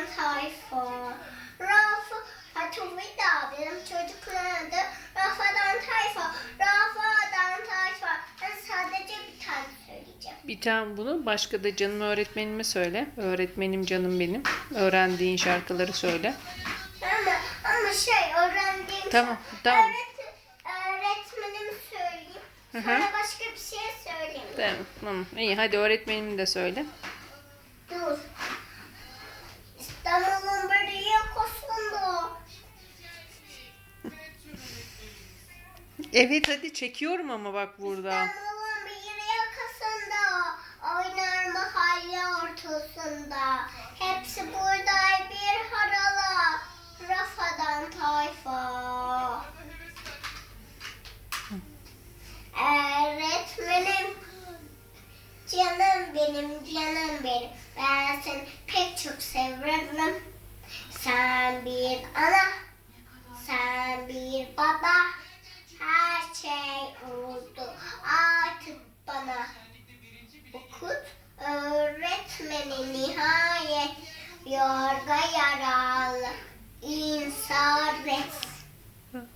Can Tayfur. Rafa Hatun Vida benim çocukların adı Rafa'dan Tayfur. Rafa'dan Tayfur. Ben sadece bir tane söyleyeceğim. Bir tane bunu başka da canım öğretmenime söyle. Öğretmenim canım benim. Öğrendiğin şarkıları söyle. Ama, ama şey öğrendiğim Tamam tamam. Öğret, öğretmenim söyleyeyim. Sonra Hı hı. başka bir şey söyleyeyim. Tamam, tamam. İyi hadi öğretmenimi de söyle. Evet hadi çekiyorum ama bak burada. İstanbul'un bir yakasında. Oynar mahalle ortasında. Hepsi burada bir harala. Rafadan tayfa. Öğretmenim Canım benim, canım benim. Ben seni pek çok severim. Sen bir ana, sen bir baba. Okut öğretmeni nihayet. Yorga yaralı insan res.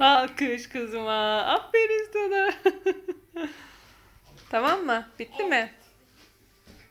Alkış kızıma. Aferin sana. tamam mı? Bitti mi?